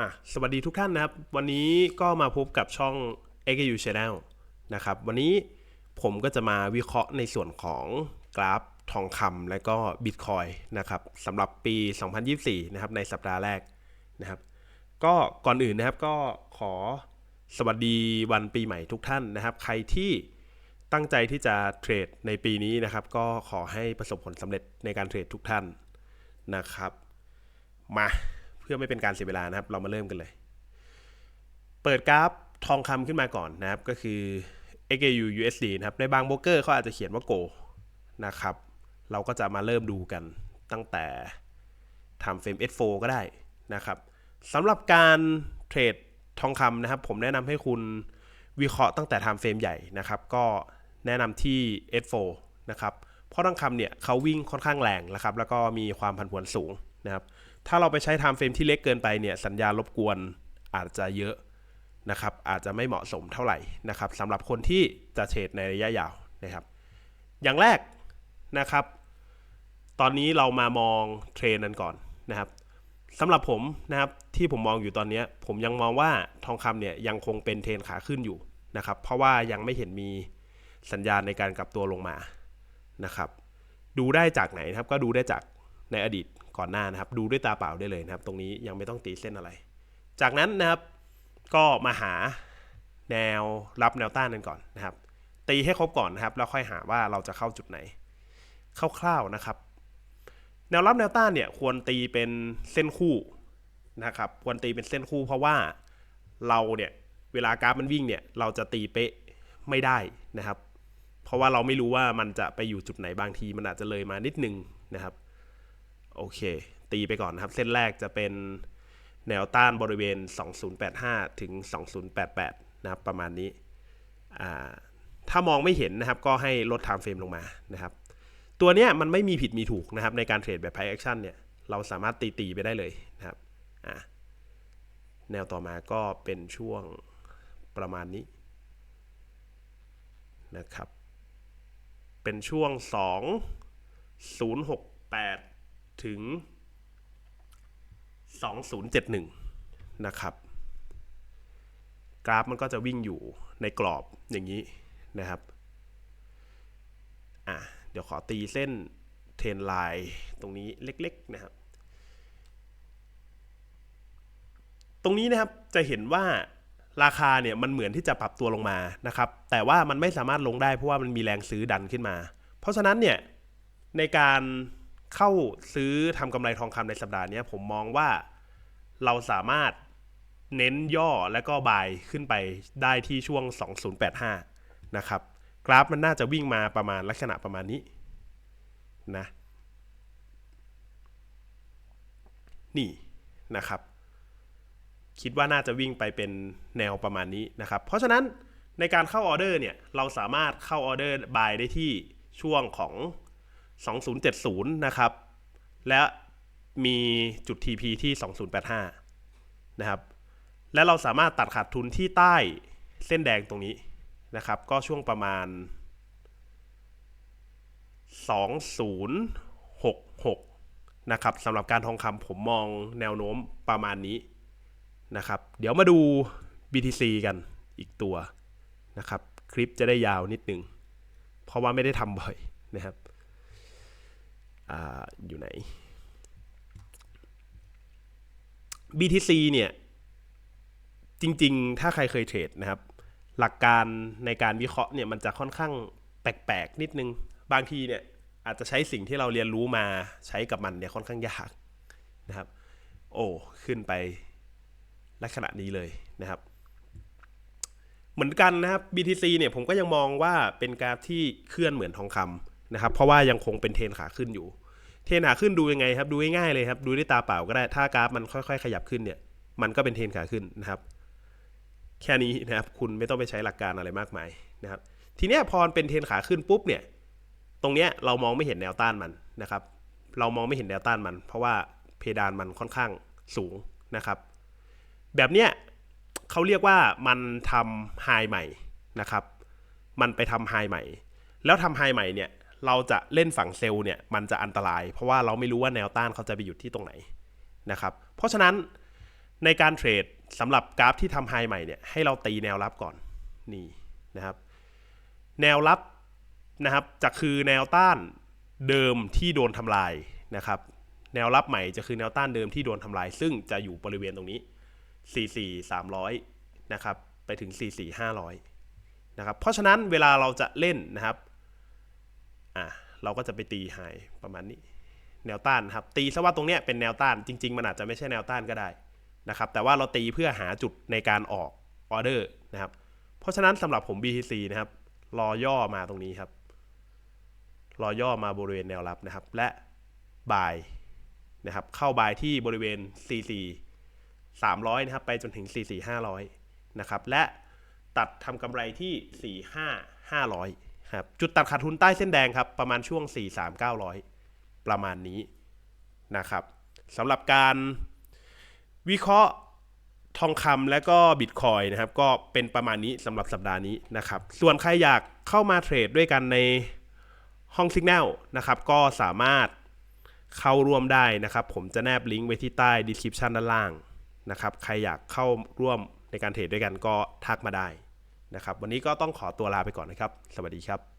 อะสวัสดีทุกท่านนะครับ วันนี้ก็มาพบกับช่อง XU Channel นะครับ วันนี้ผมก็จะมาวิเคราะห์ในส่วนของกราฟทองคำและก็ Bitcoin นะครับสำหรับปี 2024 นะครับในสัปดาห์แรกนะครับ ก็ก่อนอื่นนะครับก็ขอสวัสดีวันปีใหม่ทุกท่านนะครับ ใครที่ตั้งใจที่จะเทรดในปีนี้นะครับ ก็ขอให้ประสบผลสำเร็จในการเทรดทุกท่านนะครับ มา พื่อไม่เป็นการเสียเวลานะครับ เรามาเริ่มกันเลย เปิดกราฟทองคำขึ้นมาก่อนนะครับ ก็คือ XAU USD นะครับ ในบางโบรกเกอร์เขาอาจจะเขียนว่า Go นะครับ เราก็จะมาเริ่มดูกันตั้งแต่ทำเฟรม S4 ก็ได้นะครับสำหรับการเทรดทองคำนะครับ ผมแนะนำให้คุณวิเคราะห์ตั้งแต่ทำเฟรมใหญ่นะครับ ก็แนะนำที่ S4 นะครับ เพราะทองคำเนี่ยเขาวิ่งค่อนข้างแรงนะครับ แล้วก็มีความผันผวนสูงนะครับ ถ้าเราไปใช้ไทม์เฟรมที่เล็กเกินไปเนี่ยสัญญาณรบกวนอาจจะเยอะนะครับอาจจะไม่เหมาะสมเท่าไหร่นะครับสำหรับคนที่จะเทรดในระยะยาวนะครับ อย่างแรกนะครับ ตอนนี้เรามามองเทรนนั้นก่อนนะครับสำหรับผมนะครับที่ผมมองอยู่ตอนนี้ ผมยังมองว่าทองคำเนี่ยยังคงเป็นเทรนขาขึ้นอยู่นะครับ เพราะว่ายังไม่เห็นมีสัญญาณในการกลับตัวลงมานะครับ ดูได้จากไหนนะครับก็ดูได้จากในอดีต ก่อนหน้านะครับ ดูด้วยตาเปล่าได้เลยนะครับ ตรงนี้ยังไม่ต้องตีเส้นอะไร จากนั้นนะครับก็มาหาแนวรับแนวต้านกันก่อนนะครับ ตีให้ครบก่อนนะครับ แล้วค่อยหาว่าเราจะเข้าจุดไหนคร่าวๆนะครับ แนวรับแนวต้านเนี่ยควรตีเป็นเส้นคู่นะครับ ควรตีเป็นเส้นคู่เพราะว่าเราเนี่ยเวลากราฟมันวิ่งเนี่ยเราจะตีเป๊ะไม่ได้นะครับ เพราะว่าเราไม่รู้ว่ามันจะไปอยู่จุดไหนบางที มันอาจจะเลยมานิดนึงนะครับ โอเค ตีไปก่อนนะครับ เส้นแรกจะเป็นแนวต้านบริเวณ 2085 ถึง 2088 นะครับ ประมาณนี้ ถ้ามองไม่เห็นนะครับ ก็ให้ลด time frame ลงมานะครับ ตัวเนี้ยมันไม่มีผิดมีถูกนะครับ ในการเทรดแบบ price action เนี่ย เราสามารถตีตีไปได้เลยนะครับแนวต่อมาก็เป็นช่วงประมาณนี้นะครับ เป็นช่วง 2 068 ถึง 2071 นะครับ กราฟมันก็จะวิ่งอยู่ในกรอบอย่างนี้นะครับ อะ เดี๋ยวขอตีเส้นเทรนไลน์ตรงนี้เล็กๆนะครับ ตรงนี้นะครับจะเห็นว่าราคาเนี่ยมันเหมือนที่จะปรับตัวลงมานะครับ แต่ว่ามันไม่สามารถลงได้เพราะว่ามันมีแรงซื้อดันขึ้นมา เพราะฉะนั้นเนี่ยในการ เข้าซื้อทำกำไรทองคำในสัปดาห์นี้ผมมองว่าเราสามารถเน้นย่อและก็บายขึ้นไปได้ที่ช่วง 2085 นะครับ กราฟมันน่าจะวิ่งมาประมาณลักษณะประมาณนี้นะ นี่นะครับ คิดว่าน่าจะวิ่งไปเป็นแนวประมาณนี้นะครับ เพราะฉะนั้นในการเข้าออเดอร์เนี่ย เราสามารถเข้าออเดอร์บายได้ที่ช่วงของ 2070 นะครับ และมีจุด TP ที่ 2085 นะครับ และเราสามารถตัดขาดทุนที่ใต้เส้นแดงตรงนี้นะครับ ก็ช่วงประมาณ 2066 นะครับสำหรับการทองคำผมมองแนวโน้มประมาณนี้นะครับ เดี๋ยวมาดู BTC กันอีกตัวนะครับ คลิปจะได้ยาวนิดนึง เพราะว่าไม่ได้ทำบ่อยนะครับ อาอยู่ไหน BTC เนี่ยจริงๆ ถ้าใครเคยเทรดนะครับ หลักการในการวิเคราะห์เนี่ยมันจะค่อนข้างแปลกๆ นิดนึง บางทีเนี่ยอาจจะใช้สิ่งที่เราเรียนรู้มาใช้กับมันเนี่ยค่อนข้างยากนะครับ โอ้ขึ้นไปลักษณะนี้เลยนะครับ เหมือนกันนะครับ BTC เนี่ยผมก็ยังมองว่าเป็นกราฟที่เคลื่อนเหมือนทองคำ นะครับเพราะว่ายังคงเป็นเทรนขาขึ้นอยู่ เทรนขาขึ้นดูยังไงครับดูง่ายๆเลยครับดูด้วยตาเปล่าก็ได้ถ้ากราฟมันค่อยๆ ขยับขึ้นเนี่ยมันก็เป็นเทรนขาขึ้นนะครับ แค่นี้นะครับคุณไม่ต้องไปใช้หลักการอะไรมากมายนะครับทีนี้พอเป็นเทรนขาขึ้นปุ๊บเนี่ยตรงเนี้ยเรามองไม่เห็นแนวต้านมันนะครับ เรามองไม่เห็นแนวต้านมัน เพราะว่าเพดานมันค่อนข้างสูงนะครับ แบบเนี้ยเขาเรียกว่ามันทำไฮใหม่นะครับ มันไปทำไฮใหม่ แล้วทำไฮใหม่เนี่ย เราจะเล่นฝั่งเซลล์เนี่ยมันจะอันตราย เพราะว่าเราไม่รู้ว่าแนวต้านเขาจะไปหยุดที่ตรงไหนนะครับ เพราะฉะนั้นในการเทรดสำหรับกราฟที่ทำไฮใหม่เนี่ยให้เราตีแนวรับก่อนนี่นะครับ แนวรับนะครับจะคือแนวต้านเดิมที่โดนทำลายนะครับ แนวรับใหม่จะคือแนวต้านเดิมที่โดนทำลาย ซึ่งจะอยู่บริเวณตรงนี้ 44 300 นะครับ ไปถึง 44 500 นะครับ เพราะฉะนั้นเวลาเราจะเล่นนะครับ อะเราก็จะไปตีไฮประมาณนี้ แนวต้านครับ ตีซะว่าตรงเนี้ยเป็นแนวต้านจริง ๆ มันอาจจะไม่ใช่แนวต้านก็ได้นะครับ แต่ว่าเราตีเพื่อหาจุดในการออกออเดอร์นะครับ เพราะฉะนั้นสำหรับผม BTC นะครับ รอย่อมาตรงนี้ครับ รอย่อมาบริเวณแนวรับนะครับ และบายนะครับ เข้าบายที่บริเวณ44 300 นะครับ ไปจนถึง44 500 นะครับ และตัดทำกำไรที่ 45 500 ครับจุดตัดขาดทุนใต้เส้นแดงครับ ประมาณช่วง 43 900ประมาณนี้นะครับสำหรับการวิเคราะห์ทองคำและก็บิตคอยนะครับ ก็เป็นประมาณนี้สำหรับสัปดาห์นี้นะครับ ส่วนใครอยากเข้ามาเทรดด้วยกันในห้อง Signal นะครับ ก็สามารถเข้าร่วมได้นะครับ ผมจะแนบลิงก์ไว้ที่ใต้ description ด้านล่างนะครับ ใครอยากเข้าร่วมในการเทรดด้วยกันก็ทักมาได้ นะครับ วันนี้ก็ต้องขอตัวลาไปก่อนนะครับ สวัสดีครับ